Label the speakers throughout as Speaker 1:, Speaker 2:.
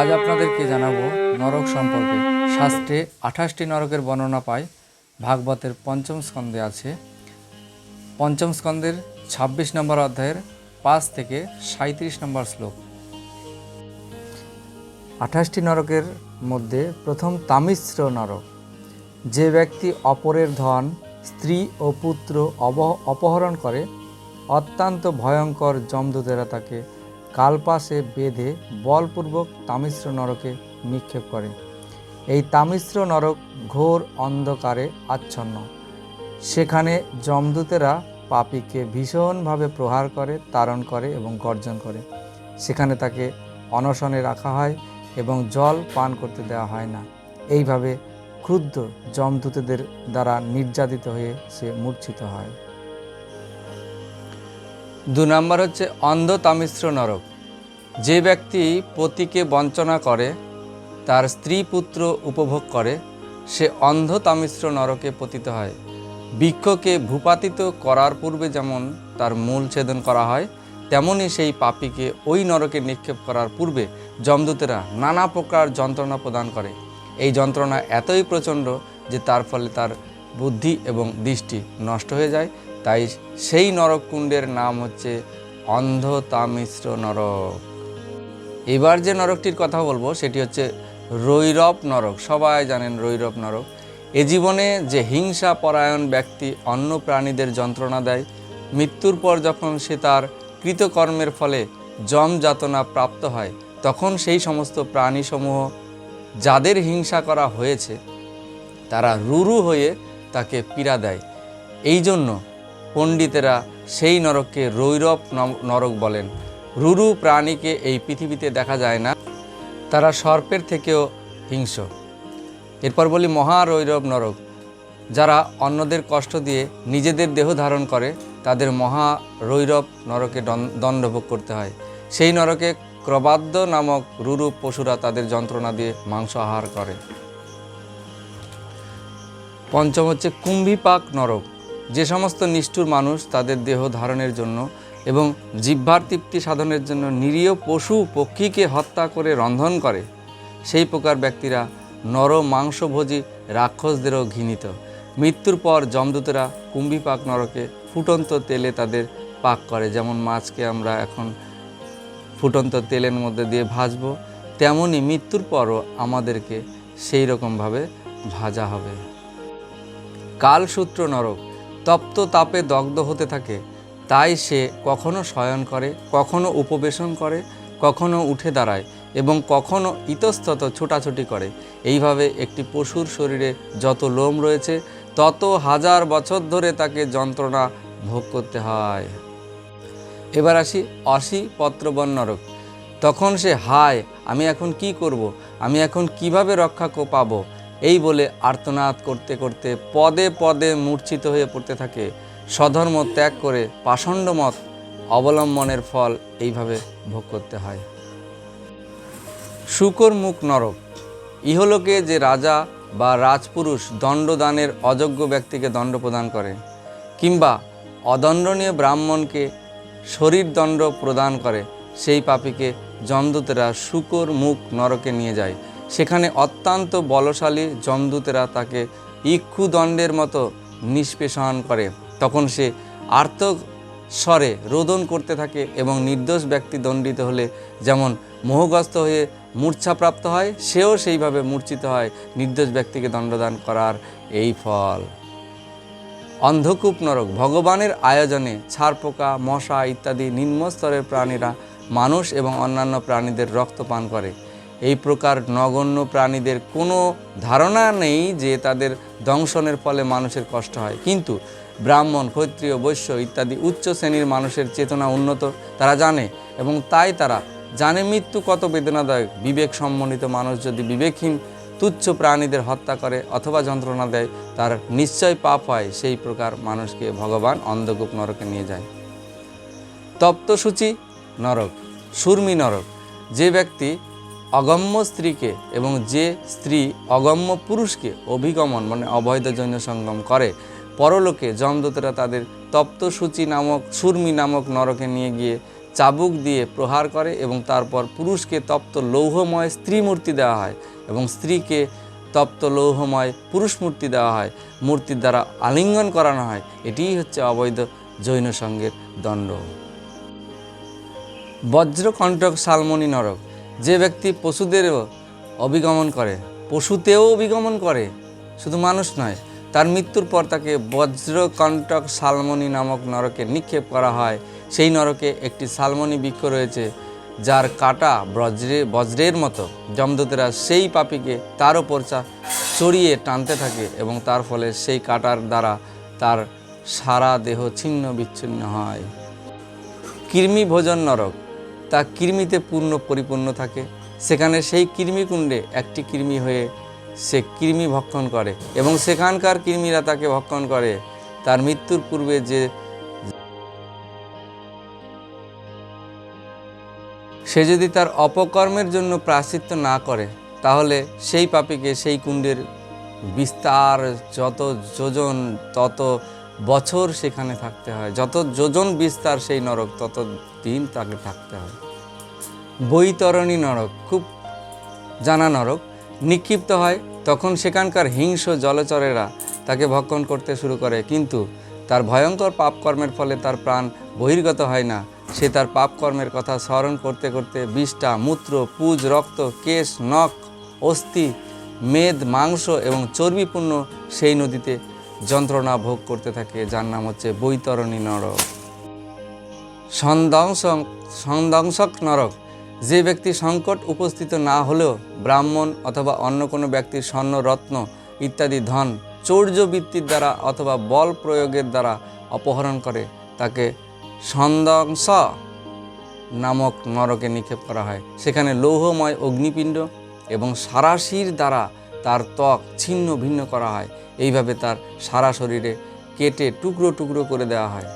Speaker 1: আজ আপনাদেরকে জানাব নরক সম্পর্কে। শাস্ত্রে আঠাশটি নরকের বর্ণনা পায়। ভাগবতের পঞ্চম স্কন্ধে আছে। পঞ্চম স্কন্ধের ছাব্বিশ নম্বর অধ্যায়ের পাঁচ থেকে সাঁত্রিশ নম্বর শ্লোক। আঠাশটি নরকের মধ্যে প্রথম তামিশ্র নরক। যে ব্যক্তি অপরের ধন, স্ত্রী ও পুত্র অপহরণ করে, অত্যন্ত ভয়ঙ্কর যমদূতেরা তাকে কালপাশে বেঁধে বলপূর্বক তামিশ্র নরকে নিক্ষেপ করে। এই তামিশ্র নরক ঘোর অন্ধকারে আচ্ছন্ন। সেখানে যমদূতেরা পাপীকে ভীষণভাবে প্রহার করে তারণ করে এবং গর্জন করে। সেখানে তাকে অনশনে রাখা হয় এবং জল পান করতে দেওয়া হয় না। এইভাবে ক্রুদ্ধ যমদূতদের দ্বারা নির্যাতিত হয়ে সে মূর্ছিত হয়। দু নম্বর হচ্ছে অন্ধ তামিশ্র নরক। যে ব্যক্তি পতিকে বঞ্চনা করে, তার স্ত্রী পুত্র উপভোগ করে, সে অন্ধ তামিশ্র নরকে পতিত হয়। বৃক্ষকে ভূপাতিত করার পূর্বে যেমন তার মূল ছেদন করা হয়, তেমনি সেই পাপীকে ওই নরকে নিক্ষেপ করার পূর্বে যমদূতেরা নানা প্রকার যন্ত্রণা প্রদান করে। এই যন্ত্রণা এতই প্রচণ্ড যে তার ফলে তার বুদ্ধি এবং দৃষ্টি নষ্ট হয়ে যায়। তাই সেই নরককুণ্ডের নাম হচ্ছে অন্ধ তামিশ্র নরক। এবার যে নরকটির কথা বলব, সেটি হচ্ছে রৈরব নরক। সবাই জানেন রৈরব নরক। এ জীবনে যে হিংসা পরায়ণ ব্যক্তি অন্য প্রাণীদের যন্ত্রণা দেয়, মৃত্যুর পর যখন সে তার কৃতকর্মের ফলে জম যাতনা প্রাপ্ত হয়, তখন সেই সমস্ত প্রাণীসমূহ যাদের হিংসা করা হয়েছে, তারা রুরু হয়ে তাকে পীড়া দেয়। এই জন্য পণ্ডিতেরা সেই নরককে রৈরব নরক বলেন। রুরু প্রাণীকে এই পৃথিবীতে দেখা যায় না। তারা সর্পের থেকেও হিংস্র। এরপর বলি মহারৈরব নরক। যারা অন্যদের কষ্ট দিয়ে নিজেদের দেহ ধারণ করে, তাদের মহা রৈরব নরকে দণ্ডভোগ করতে হয়। সেই নরকে ক্রবাদ্য নামক রুরু পশুরা তাদের যন্ত্রণা দিয়ে মাংস আহার করে। পঞ্চম হচ্ছে কুম্ভিপাক নরক। যে সমস্ত নিষ্ঠুর মানুষ তাদের দেহ ধারণের জন্য এবং জিহ্বার তৃপ্তি সাধনের জন্য নিরীহ পশু পক্ষীকে হত্যা করে রন্ধন করে, সেই প্রকার ব্যক্তিরা নর মাংসভোজী রাক্ষসদেরও ঘৃণিত। মৃত্যুর পর যমদূতেরা কুম্ভিপাক নরকে ফুটন্ত তেলে তাদের পাক করে। যেমন মাছকে আমরা এখন ফুটন্ত তেলের মধ্যে দিয়ে ভাজবো তেমনই মৃত্যুর পরও আমাদেরকে সেই রকমভাবে ভাজা হবে। কালসূত্র নরক, তপ্ত তাপে দগ্ধ হতে থাকে তাই সে কখনো শয়ন করে, কখনো উপবেশন করে, কখনো উঠে দাঁড়ায় এবং কখনো ইতস্তত ছোটাছুটি করে। এইভাবে একটি পশুর শরীরে যত লোম রয়েছে, তত হাজার বছর ধরে তাকে যন্ত্রণা ভোগ করতে হয়। এবার আসি অসি পত্রবন নরক তখন সে, হায়, আমি এখন কি করব? আমি এখন কীভাবে রক্ষা পাবো? এই বলে আর্তনাদ করতে করতে পদে পদে মূর্ছিত হয়ে পড়তে থাকে। স্বধর্ম ত্যাগ করে পাষণ্ডমত অবলম্বনের ফল এইভাবে ভোগ করতে হয়। শুকর মুখ নরক। ইহলোকে যে রাজা বা রাজপুরুষ দণ্ডদানের অযোগ্য ব্যক্তিকে দণ্ড প্রদান করে, কিংবা অদণ্ডনীয় ব্রাহ্মণকে শরীর দণ্ড প্রদান করে, সেই পাপীকে যমদূতেরা শুকর মুখ নরকে নিয়ে যায়। সেখানে অত্যন্ত বলশালী যমদূতেরা তাকে ইক্ষুদণ্ডের মতো নিষ্পেষণ করে। তখন সে আর্ত স্বরে রোদন করতে থাকে এবং নির্দোষ ব্যক্তি দণ্ডিত হলে যেমন মোহগ্রস্ত হয়ে মূর্ছাপ্রাপ্ত হয়, সেও সেইভাবে মূর্ছিত হয়। নির্দোষ ব্যক্তিকে দণ্ডদান করার এই ফল। অন্ধকূপ নরক, ভগবানের আয়োজনে ছারপোকা মশা ইত্যাদি নিম্নস্তরের প্রাণীরা মানুষ এবং অন্যান্য প্রাণীদের রক্ত পান করে। এই প্রকার নগণ্য প্রাণীদের কোনো ধারণা নেই যে তাদের দংশনের ফলে মানুষের কষ্ট হয়। কিন্তু ব্রাহ্মণ, ক্ষত্রিয়, বৈশ্য ইত্যাদি উচ্চ শ্রেণির মানুষের চেতনা উন্নত, তারা জানে এবং তাই তারা জানে মৃত্যু কত বেদনাদায়ক। বিবেক সম্মনিত মানুষ যদি বিবেকহীন, তুচ্ছ প্রাণীদের হত্যা করে অথবা যন্ত্রণা দেয়, তার নিশ্চয় পাপ হয়। সেই প্রকার মানুষকে ভগবান অন্ধকূপ নরকে নিয়ে যায়। তপ্তসূচি নরক, সুরমি নরক, যে ব্যক্তি অগম্য স্ত্রীকে এবং যে স্ত্রী অগম্য পুরুষকে অভিগমন মানে অবৈধ যৌন সঙ্গম করে, পরলোকে যমদূতেরা তাদের তপ্তসূচি নামক সুরমি নামক নরকে নিয়ে গিয়ে চাবুক দিয়ে প্রহার করে এবং তারপর পুরুষকে তপ্ত লৌহময় স্ত্রী মূর্তি দেওয়া হয় এবং স্ত্রীকে তপ্ত লৌহময় পুরুষ মূর্তি দেওয়া হয়। মূর্তির দ্বারা আলিঙ্গন করানো হয়। এটিই হচ্ছে অবৈধ জৈন সঙ্গের দণ্ড। বজ্রকণ্ঠক শালমণি নরক যে ব্যক্তি পশুদেরও অভিগমন করে, পশুতেও অভিগমন করে, শুধু মানুষ নয়, তার মৃত্যুর পর তাকে বজ্রকণ্টক শালমণি নামক নরকে নিক্ষেপ করা হয়। সেই নরকে একটি শালমণি বৃক্ষ রয়েছে, যার কাটা বজ্রে, বজ্রের মতো। জমদূতেরা সেই পাপিকে তার ওপর চড়িয়ে টানতে থাকে এবং তার ফলে সেই কাটার দ্বারা তার সারা দেহ ছিন্ন বিচ্ছিন্ন হয়। কৃমি ভোজন নরক তা কৃমিতে পূর্ণ পরিপূর্ণ থাকে। সেখানে সেই কৃমিকুণ্ডে একটি কৃমি হয়ে সে কৃমি ভক্ষণ করে এবং সেখানকার কৃমিরা তাকে ভক্ষণ করে। তার মৃত্যুর পূর্বে যে সে যদি তার অপকর্মের জন্য প্রাশ্চিত্য না করে, তাহলে সেই পাপীকে সেই কুণ্ডের বিস্তার, যত যোজন, তত বছর সেখানে থাকতে হয়। যত যোজন বিস্তার সেই নরক, তত দিন তাকে থাকতে হয়। বৈতরণী নরক, খুব জানা নরক। নিক্ষিপ্ত হয়, তখন সেখানকার হিংস্র জলচরেরা তাকে ভক্ষণ করতে শুরু করে। কিন্তু তার ভয়ঙ্কর পাপকর্মের ফলে তার প্রাণ বহির্গত হয় না। সে তার পাপকর্মের কথা স্মরণ করতে করতে বিষ্ঠা মূত্র, পুজ, রক্ত, কেশ, নখ, অস্থি, মেদ, মাংস এবং চর্বিপূর্ণ সেই নদীতে যন্ত্রণা ভোগ করতে থাকে, যার নাম হচ্ছে বৈতরণী নরক। সন্দংস সন্দংসক নরক। যে ব্যক্তি সংকট উপস্থিত না হলেও ব্রাহ্মণ অথবা অন্য কোনো ব্যক্তির স্বর্ণ, রত্ন ইত্যাদি ধন চৌর্যবৃত্তির দ্বারা অথবা বল প্রয়োগের দ্বারা অপহরণ করে, তাকে সন্দংস নামক নরকে নিক্ষেপ করা হয়। সেখানে লৌহময় অগ্নিপিণ্ড এবং সারাশির দ্বারা তার ত্বক ছিন্ন ভিন্ন করা হয়। এইভাবে তার সারা শরীরে কেটে টুকরো টুকরো করে দেওয়া হয়।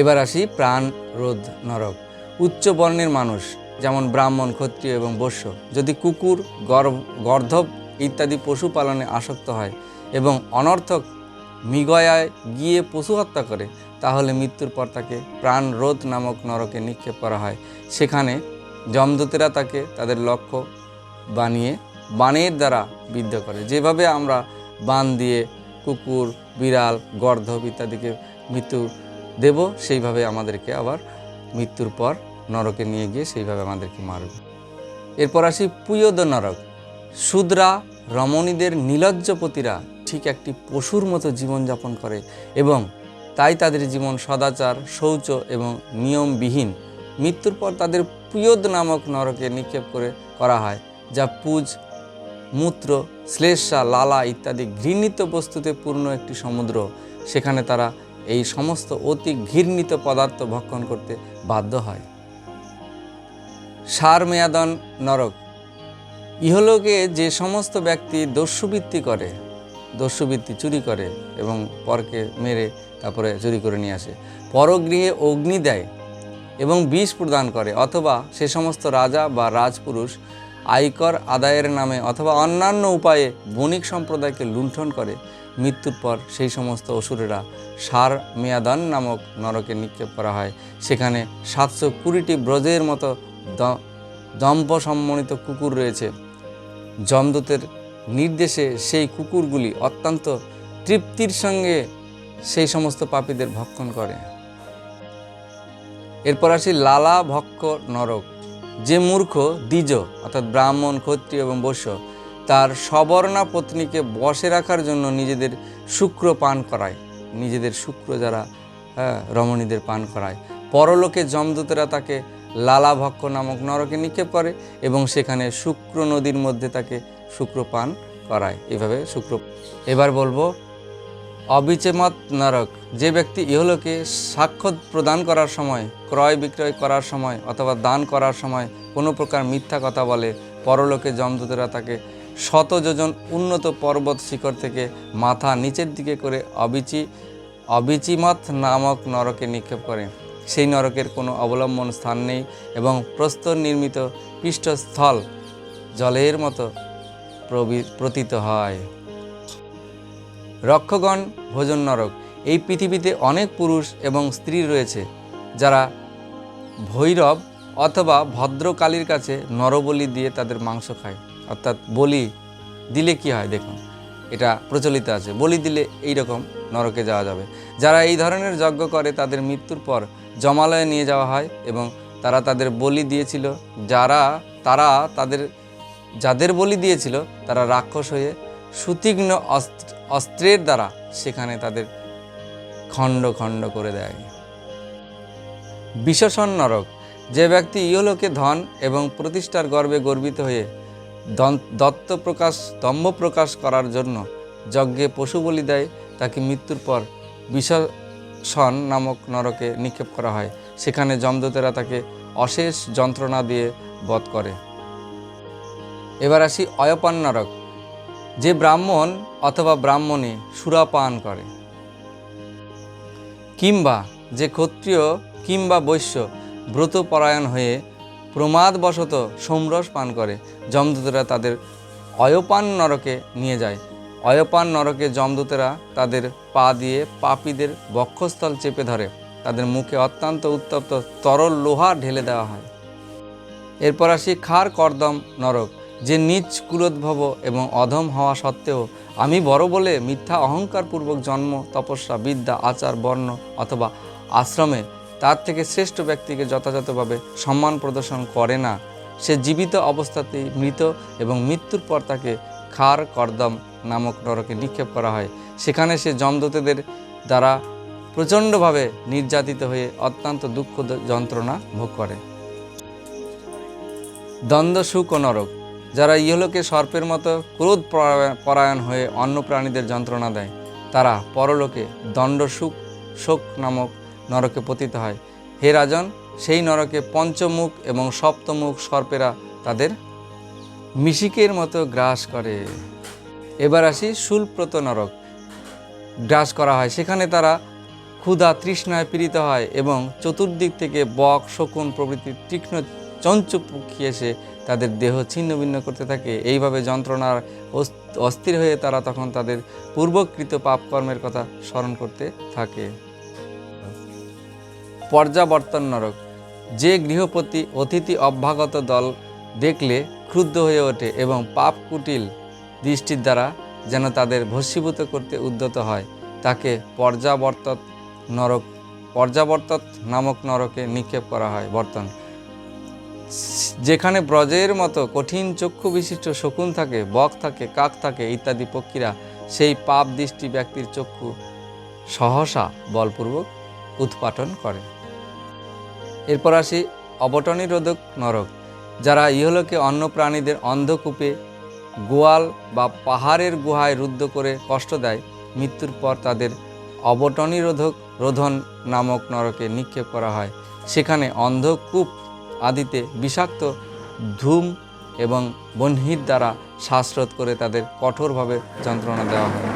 Speaker 1: এবার আসি প্রাণ রোধ নরক। উচ্চ বর্ণের মানুষ, যেমন ব্রাহ্মণ, ক্ষত্রিয় এবং বৈশ্য, যদি কুকুর, গর্ভ, গর্ধব ইত্যাদি পশুপালনে আসক্ত হয় এবং অনর্থক মৃগয়ায় গিয়ে পশু হত্যা করে, তাহলে মৃত্যুর পর তাকে প্রাণ রোধ নামক নরকে নিক্ষেপ করা হয়। সেখানে যমদূতেরা তাকে তাদের লক্ষ্য বানিয়ে বানের দ্বারা বিদ্ধ করে। যেভাবে আমরা বান দিয়ে কুকুর, বিড়াল, গর্ধব ইত্যাদিকে মৃত্যু দেব, সেইভাবে আমাদেরকে আবার মৃত্যুর পর নরকে নিয়ে গিয়ে সেইভাবে আমাদেরকে মারবে। এরপর আসি পুয়দ নরক। শূদ্রা রমণীদের নীলজ্জপতিরা ঠিক একটি পশুর মতো জীবনযাপন করে এবং তাই তাদের জীবন সদাচার, শৌচ এবং নিয়মবিহীন। মৃত্যুর পর তাদের পুয়দ নামক নরকে নিক্ষেপ করে করা হয়, যা পুজ মূত্র, শ্লেষা, লালা ইত্যাদি ঘৃণিত বস্তুতে পূর্ণ একটি সমুদ্র। সেখানে তারা এই সমস্ত অতি ঘৃণিত পদার্থ ভক্ষণ করতে বাধ্য হয়। সার মেয়াদন নরক। ইহলোকে যে সমস্ত ব্যক্তি দস্যুবৃত্তি করে, দস্যুবৃত্তি চুরি করে এবং পরকে মেরে তারপরে চুরি করে নিয়ে আসে, পরগৃহে অগ্নি দেয় এবং বিষ প্রদান করে, অথবা সে সমস্ত রাজা বা রাজপুরুষ আয়কর আদায়ের নামে অথবা অন্যান্য উপায়ে বণিক সম্প্রদায়কে লুণ্ঠন করে, মৃত্যুর পর সেই সমস্ত অসুরেরা সার মেয়াদান নামক নরকে নিক্ষেপ করা হয়। সেখানে সাতশো কুড়িটি ব্রজের মতো দ- দম্ভ সম্মানিত কুকুর রয়েছে। যমদূতের নির্দেশে সেই কুকুরগুলি অত্যন্ত তৃপ্তির সঙ্গে সেই সমস্ত পাপীদের ভক্ষণ করে। এরপর আসি লালা ভক্ষ নরক। যে মূর্খ, দ্বিজ, অর্থাৎ ব্রাহ্মণ, ক্ষত্রিয় এবং বৈশ্য, তার সবর্ণা পত্নীকে বসে রাখার জন্য নিজেদের শুক্র পান করায়। নিজেদের শুক্র যারা হ্যাঁ রমণীদের পান করায়। পরলোকে যমদূতেরা তাকে লালাভক্ষ নামক নরকে নিক্ষেপ করে এবং সেখানে শুক্র নদীর মধ্যে তাকে শুক্র পান করায়। এভাবে শুক্র এবার বলব অবিচেমত নরক। যে ব্যক্তি ইহলোকে সাক্ষ্য প্রদান করার সময়, ক্রয় বিক্রয় করার সময় অথবা দান করার সময় কোনো প্রকার মিথ্যা কথা বলে, পরলোকে যমদূতেরা তাকে শত যোজন উন্নত পর্বত শিখর থেকে মাথা নিচের দিকে করে অবিচি, অবিচিমত নামক নরকে নিক্ষেপ করে। সেই নরকের কোনো অবলম্বন স্থান নেই এবং প্রস্তর নির্মিত পৃষ্ঠস্থল জলের মতো প্রবি- প্রতীত হয়। রক্ষগণ, ভোজন নরক, এই পৃথিবীতে অনেক পুরুষ এবং স্ত্রী রয়েছে, যারা ভৈরব অথবা ভদ্রকালীর কাছে নরবলি দিয়ে তাদের মাংস খায়। অর্থাৎ বলি দিলে কি হয় দেখুন, এটা প্রচলিত আছে। বলি দিলে এই রকম নরকে যাওয়া যাবে। যারা এই ধরনের যজ্ঞ করে তাদের মৃত্যুর পর জমালয়ে নিয়ে যাওয়া হয় এবং তারা তাদের বলি দিয়েছিল, যারা, তারা তাদের, যাদের বলি দিয়েছিল, তারা রাক্ষস হয়ে সুতীক্ষ্ণ অস্ত্র অস্ত্রের দ্বারা সেখানে তাদের খণ্ড খণ্ড করে দেয়। বিশেষণ নরক, যে ব্যক্তি ইহলোকে ধন এবং প্রতিষ্ঠার গর্বে গর্বিত হয়ে দত্ত প্রকাশ, দম্ভ প্রকাশ করার জন্য যজ্ঞে পশু বলি দেয়, তাকে মৃত্যুর পর বিশেষণ নামক নরকে নিক্ষেপ করা হয়। সেখানে যমদূতেরা তাকে অশেষ যন্ত্রণা দিয়ে বধ করে। এবার আসি অয়পান নরক যে ব্রাহ্মণ অথবা ব্রাহ্মণী সুরাপান করে। কিংবা যে ক্ষত্রিয় কিংবা বৈশ্য ব্রতপরায়ণ হয়ে প্রমাদবশত সোমরস পান করে, যমদূতেরা তাদের অয়পান নরকে নিয়ে যায়। অয়পান নরকে যমদূতেরা তাদের পা দিয়ে পাপীদের বক্ষস্থল চেপে ধরে। তাদের মুখে অত্যন্ত উত্তপ্ত তরল লোহা ঢেলে দেওয়া হয়। এরপর আসি খার কর্দম নরক। যে নিজ কুলোদ্ভব এবং অধম হওয়া সত্ত্বেও আমি বড় বলে মিথ্যা অহংকারপূর্বক জন্ম, তপস্যা, বিদ্যা, আচার, বর্ণ অথবা আশ্রমে তার থেকে শ্রেষ্ঠ ব্যক্তিকে যথাযথভাবে সম্মান প্রদর্শন করে না। সে জীবিত অবস্থাতেই মৃত এবং মৃত্যুর পর তাকে খার কর্দম নামক নরকে নিক্ষেপ করা হয়। সেখানে সে যমদূতেদের দ্বারা প্রচণ্ডভাবে নির্যাতিত হয়ে অত্যন্ত দুঃখ যন্ত্রণা ভোগ করে। দ্বন্দ্ব, সুখ ও নরক যারা ইহলোকে সর্পের মতো ক্রোধ পরায়ণ- হয়ে অন্য প্রাণীদের যন্ত্রণা দেয়, তারা পরলোকে দণ্ড সুখ, শোক নামক নরকে পতিত হয়। হে রাজন, সেই নরকে পঞ্চমুখ এবং সপ্তমুখ সর্পেরা তাদের মিশিকের মতো গ্রাস করে। এবার আসি শুলপ্রত নরক। গ্রাস করা হয়। সেখানে তারা ক্ষুধা তৃষ্ণায় পীড়িত হয় এবং চতুর্দিক থেকে বক, শকুন প্রভৃতি তীক্ষ্ণ চঞ্চু এসে তাদের দেহ ছিন্ন ভিন্ন করতে থাকে। এইভাবে যন্ত্রণার অস্থির হয়ে তারা তখন তাদের পূর্বকৃত পাপকর্মের কথা স্মরণ করতে থাকে। পর্যাবর্তন নরক। যে গৃহপতি অতিথি অভ্যাগত দল দেখলে ক্রুদ্ধ হয়ে ওঠে এবং পাপ কুটিল দৃষ্টির দ্বারা যেন তাদের ভস্মীভূত করতে উদ্যত হয়, তাকে পর্যাবর্তত নরক, পর্যাবর্তত নামক নরকে নিক্ষেপ করা হয়। বর্তন। যেখানে ব্রজের মতো কঠিন চক্ষু বিশিষ্ট শকুন থাকে, বক থাকে, কাক থাকে ইত্যাদি পক্ষীরা সেই পাপ দৃষ্টি ব্যক্তির চক্ষু সহসা বলপূর্বক উৎপাটন করে। এরপর আসি অবটনিরোধক নরক, যারা ইহলোকে অন্য প্রাণীদের অন্ধকূপে গোয়াল বা পাহাড়ের গুহায় রুদ্ধ করে কষ্ট দেয়, মৃত্যুর পর তাদের অবটনিরোধক রোধন নামক নরকে নিক্ষেপ করা হয়। সেখানে অন্ধকূপ আদিতে বিষাক্ত ধূম এবং বহ্নির দ্বারা শ্বাসরোধ করে তাদের কঠোরভাবে যন্ত্রণা দেওয়া হয়।